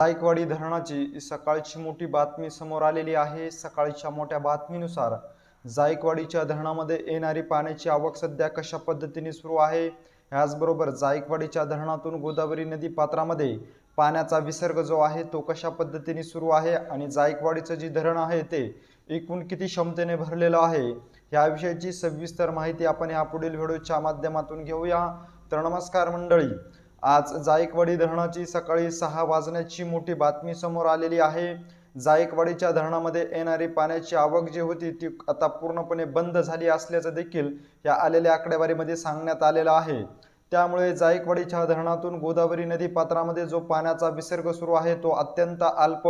जायकवाडी धरणाची सकाळची मोठी बातमी समोर आलेली आहे. सकाळच्या मोठ्या बातमीनुसार जायकवाडीच्या धरणामध्ये येणारी पाण्याची आवक सध्या कशा पद्धतीने सुरू आहे? याचबरोबर जायकवाडीच्या धरणातून गोदावरी नदी पात्रामध्ये पाण्याचा विसर्ग जो आहे तो कशा पद्धतीने सुरू आहे आणि जायकवाडीचं जे धरण आहे ते एकूण किती क्षमतेने भरलेलं आहे याविषयीची सविस्तर माहिती आपण या पुढील व्हिडिओच्या माध्यमातून घेऊया. तर नमस्कार मंडळी आज जायकवाडी धरणाची सकाळी सहा वाजण्याची मोठी बातमी समोर आलेली आहे. जायकवाडीच्या धरणामध्ये येणारी पाण्याची आवक जी होती ती आता पूर्णपणे बंद झाली असल्याचं देखील या आलेल्या आकडेवारीमध्ये सांगण्यात आलेलं आहे. त्यामुळे जायकवाडीच्या धरणातून गोदावरी नदी पात्रामध्ये जो पाण्याचा विसर्ग सुरू आहे तो अत्यंत अल्प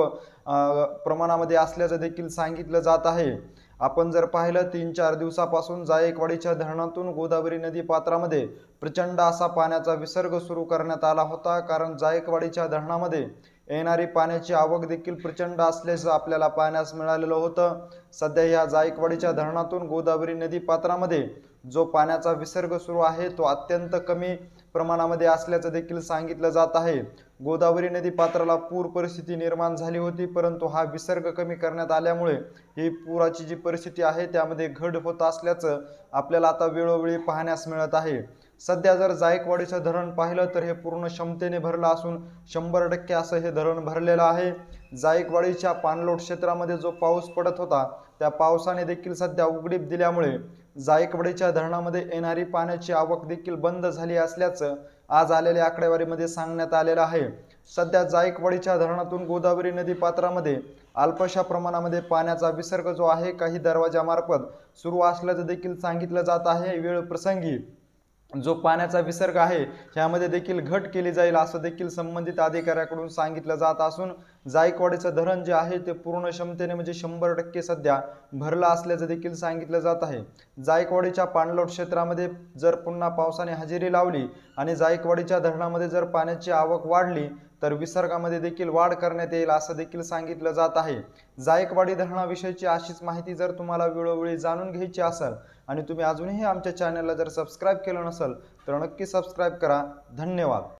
प्रमाणामध्ये असल्याचं देखील सांगितलं जात आहे. आपण जर पाहिलं तीन चार दिवसापासून जायकवाडीच्या धरणातून गोदावरी नदी पात्रामध्ये प्रचंड असा पाण्याचा विसर्ग सुरू करण्यात आला होता. कारण जायकवाडीच्या धरणामध्ये येणारी पाण्याची आवक देखील प्रचंड असल्याचं आपल्याला पाहण्यास मिळालेलं होतं. सध्या या जायकवाडीच्या धरणातून गोदावरी नदी पात्रामध्ये जो पाण्याचा विसर्ग सुरू आहे तो अत्यंत कमी प्रमाणामध्ये असल्याचं देखील सांगितलं जात आहे. गोदावरी नदी पात्राला पूर परिस्थिती निर्माण झाली होती परंतु हा विसर्ग कमी करण्यात आल्यामुळे ही पुराची जी परिस्थिती आहे त्यामध्ये घट होत असल्याचं आपल्याला आता वेळोवेळी पाहण्यास मिळत आहे. सध्या जर जायकवाडीचं धरण पाहिलं तर हे पूर्ण क्षमतेने भरलं असून शंभर टक्के असं हे धरण भरलेलं आहे. जायकवाडीच्या पाणलोट क्षेत्रामध्ये जो पाऊस पडत होता त्या पावसाने देखील सध्या उघडीप दिल्यामुळे जायकवाडीच्या धरणामध्ये येणारी पाण्याची आवक देखील बंद झाली असल्याचं आज आलेल्या आकडेवारीमध्ये सांगण्यात आलेलं आहे. सध्या जायकवाडीच्या धरणातून गोदावरी नदी पात्रामध्ये अल्पशा प्रमाणामध्ये पाण्याचा विसर्ग जो आहे काही दरवाजामार्फत सुरू असल्याचं देखील सांगितलं जात आहे. वेळ प्रसंगी जो पाण्याचा विसर्ग आहे ह्यामध्ये देखील घट केली जाईल असं देखील संबंधित अधिकाऱ्याकडून सांगितलं जात असून जायकवाडीचं धरण जे आहे ते पूर्ण क्षमतेने म्हणजे शंभर टक्के सध्या भरलं असल्याचं देखील सांगितलं जात आहे. जायकवाडीच्या पाणलोट क्षेत्रामध्ये जर पुन्हा पावसाने हजेरी लावली आणि जायकवाडीच्या धरणामध्ये जर पाण्याची आवक वाढली तर विसर्गामध्ये देखील वाढ करण्यात येईल असं देखील सांगितलं जात आहे. जायकवाडी धरणाविषयीची अशीच माहिती जर तुम्हाला वेळोवेळी जाणून घ्यायची असेल आणि तुम्ही अजूनही आमच्या चॅनलला जर सबस्क्राईब केलं नसेल तर नक्की सबस्क्राईब करा. धन्यवाद.